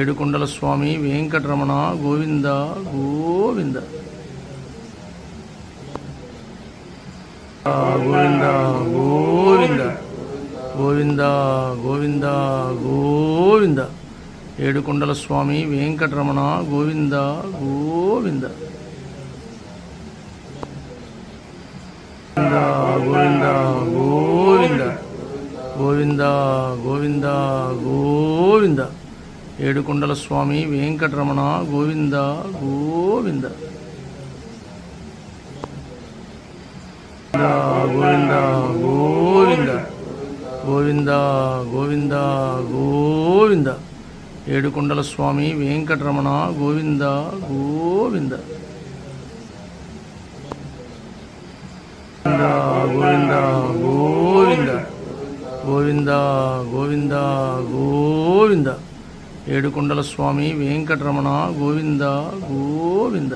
ఏడుకొండల స్వామి వెంకటరమణ గోవింద గోవింద. గోవింద గోవింద. గోవింద గోవింద గోవింద. ఏడుకొండల స్వామి వెంకటరమణ గోవింద గోవింద. గోవింద గోవింద గోవింద. గోవింద గోవింద ఏడుకొండల స్వామి వెంకటరమణ గోవింద గోవింద. గోవింద గోవింద. గోవింద గోవింద గోవింద. ఏడుకొండల స్వామి వెంకటరమణ గోవింద గోవింద. గోవింద గోవింద గోవింద. గోవింద గోవింద ఏడుకొండల స్వామి వెంకటరమణ గోవింద గోవింద.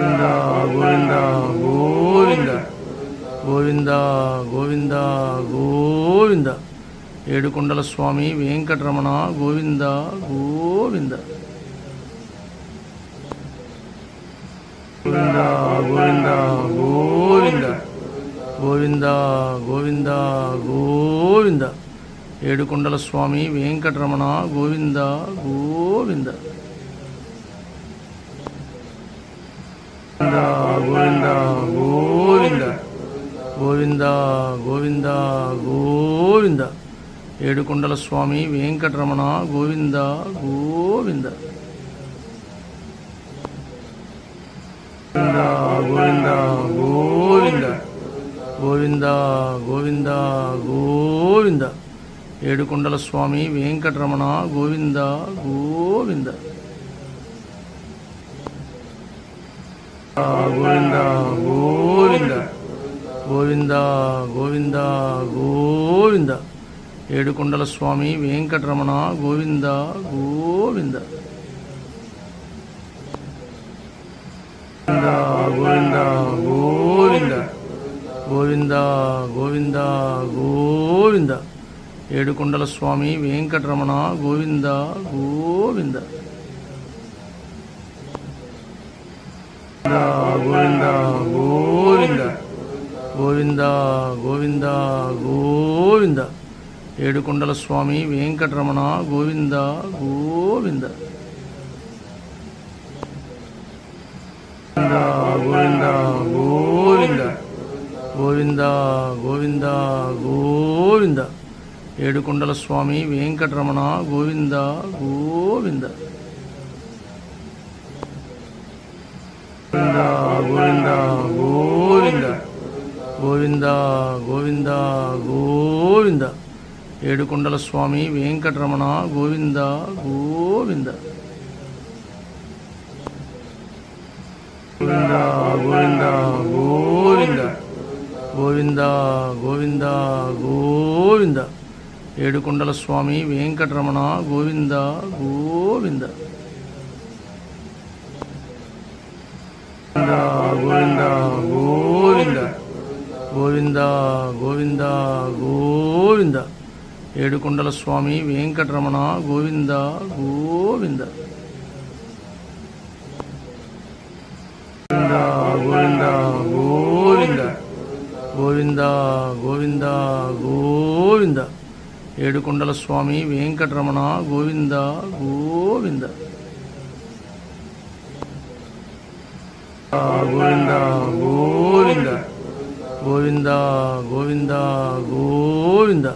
గోవింద గోవింద గోవింద. గోవింద గోవింద ఏడుకొండల స్వామి వెంకటరమణ గోవింద గోవింద. గోవింద గోవింద గోవింద. గోవింద గోవింద గోవింద. ఏడుకొండల స్వామి వెంకటరమణ గోవింద గోవింద. గోవింద గోవింద గోవింద. గోవింద గోవింద ఏడుకొండల స్వామి వెంకటరమణ గోవింద. గోవింద గోవింద గోవింద. గోవింద గోవింద గోవింద. ఏడుకొండల స్వామి వెంకటరమణ గోవింద గోవింద. గోవింద గోవింద. గోవింద గోవింద గోవింద. ఏడుకొండల స్వామి వెంకటరమణ గోవింద. గోవింద గోవింద గోవింద. గోవింద గోవింద గోవింద. ఏడుకొండల స్వామి వెంకటరమణ గోవింద గోవింద. గోవింద గోవింద. గోవింద గోవింద గోవింద. ఏడుకొండల స్వామి వెంకటరమణ గోవింద గోవింద. గోవింద గోవింద గోవింద గోవింద గోవింద ఏడుకొండల స్వామి వెంకటరమణ గోవింద గోవింద. గోవింద గోవింద గోవింద. గోవింద గోవింద ఏడుకొండల స్వామి వెంకటరమణ గోవింద. గోవింద గోవింద గోవింద. గోవింద గోవింద గోవింద. ఏడుకొండల స్వామి వెంకటరమణ గోవింద గోవింద. గోవింద గోవింద గోవింద. గోవింద గోవింద ఏడుకొండల స్వామి వెంకటరమణ గోవింద గోవింద. గోవింద గోవింద గోవింద గోవింద గోవింద ఏడుకొండల స్వామి వెంకటరమణ గోవింద గోవింద. గోవింద గోవింద. గోవింద గోవింద గోవింద.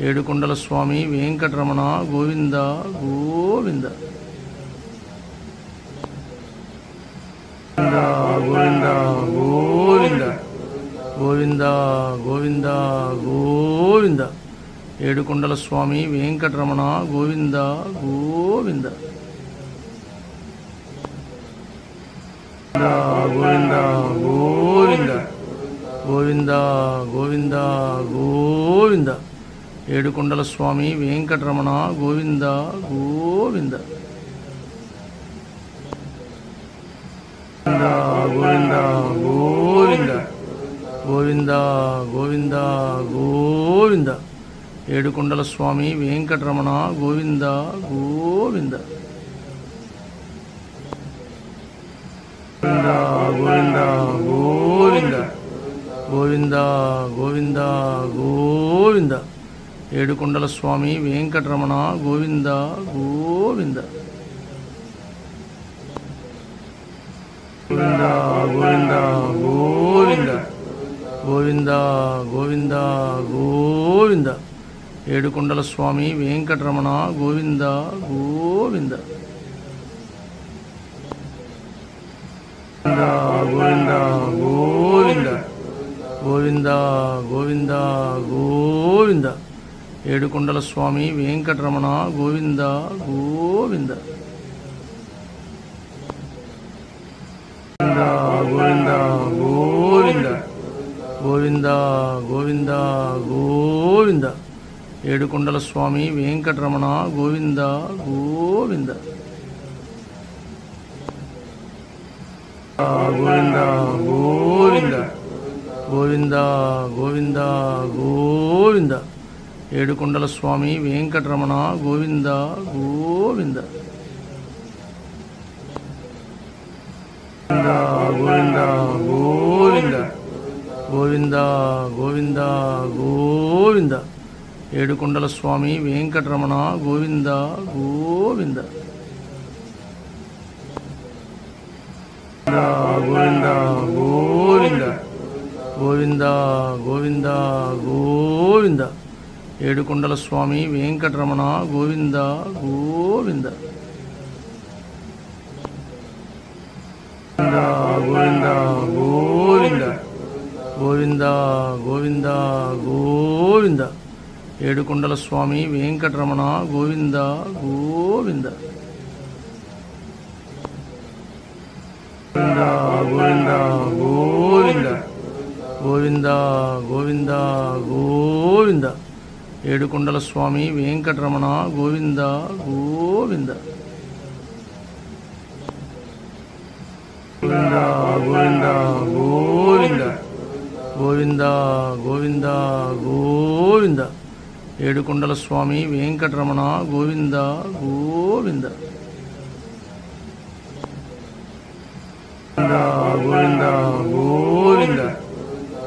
ఏడుకొండల స్వామి వెంకటరమణ గోవింద. గోవింద గోవింద గోవింద. గోవింద గోవింద గోవింద. ఏడుకొండల స్వామి వెంకటరమణ గోవింద గోవింద. గోవింద గోవింద. గోవింద గోవింద గోవింద. ఏడుకొండల స్వామి వెంకటరమణ గోవింద గోవింద. గోవింద గోవింద గోవింద. గోవింద గోవింద ఏడుకొండల స్వామి వెంకటరమణ గోవింద గోవింద. గోవింద గోవింద గోవింద. గోవింద గోవింద ఏడుకొండల స్వామి వెంకటరమణ గోవింద గోవింద. గోవింద గోవింద గోవింద. గోవింద గోవింద గోవింద. ఏడుకొండల స్వామి వెంకటరమణ గోవింద గోవింద. గోవింద గోవింద గోవింద. గోవింద గోవింద ఏడుకొండల స్వామి వెంకటరమణ గోవింద. గోవింద గోవింద గోవింద. గోవింద గోవింద గోవింద. ఏడుకొండల స్వామి వెంకటరమణ గోవింద గోవింద. గోవింద గోవింద. గోవింద గోవింద గోవింద. ఏడుకొండల స్వామి వెంకటరమణ గోవింద. గోవింద గోవింద గోవింద. గోవింద గోవింద గోవింద. ఏడుకొండల స్వామి వెంకటరమణ గోవింద గోవింద. గోవింద గోవింద గోవింద. గోవింద గోవింద ఏడుకొండల స్వామి వెంకటరమణ గోవింద. గోవింద గోవింద గోవింద. గోవింద గోవింద గోవింద. ఏడుకొండల స్వామి వెంకటరమణ గోవింద గోవింద. గోవింద గోవింద గోవింద. గోవింద గోవింద ఏడుకొండల స్వామి వెంకటరమణ గోవింద గోవింద. గోవింద గోవింద గోవింద. గోవింద గోవింద ఏడుకొండల స్వామి వెంకటరమణ గోవింద గోవింద. గోవింద గోవింద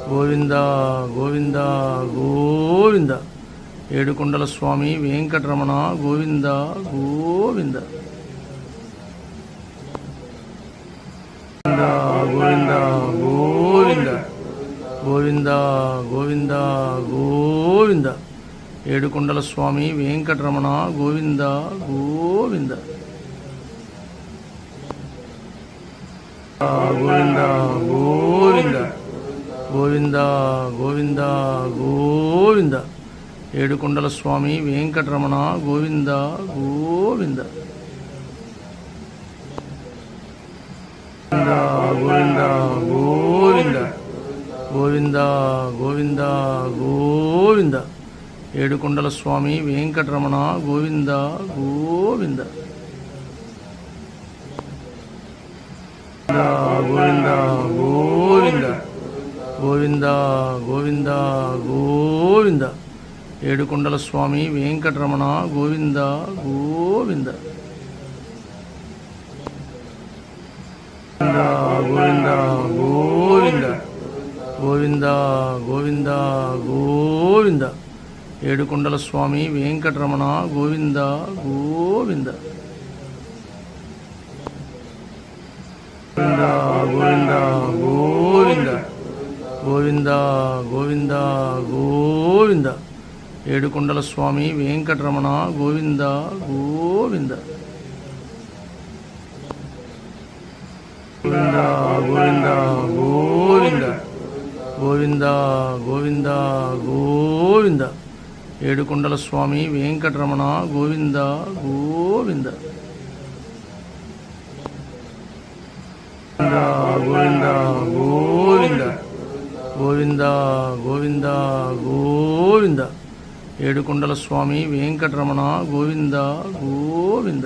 గోవింద. గోవింద గోవింద ఏడుకొండల స్వామి వెంకటరమణ గోవింద. గోవింద గోవింద గోవింద. గోవింద గోవింద గోవింద. ఏడుకొండల స్వామి వెంకటరమణ గోవింద గోవింద. గోవింద గోవింద. గోవింద గోవింద గోవింద. ఏడుకొండల స్వామి వెంకటరమణ గోవింద గోవింద. గోవింద గోవింద గోవింద. గోవింద గోవింద ఏడుకొండల స్వామి వెంకటరమణ గోవింద గోవింద. గోవింద గోవింద. గోవింద గోవింద గోవింద. ఏడుకొండల స్వామి వెంకటరమణ గోవింద గోవింద. గోవింద గోవింద గోవింద. గోవింద గోవింద ఏడుకొండల స్వామి వెంకటరమణ గోవింద గోవింద. గోవింద గోవింద గోవింద. గోవింద గోవింద ఏడుకొండల స్వామి వెంకటరమణ గోవింద. గోవింద గోవింద గోవింద. గోవింద గోవింద గోవింద. ఏడుకొండల స్వామి వెంకటరమణ గోవింద గోవింద. గోవింద గోవింద గోవింద. గోవింద గోవింద ఏడుకొండల స్వామి వెంకటరమణ గోవింద గోవింద.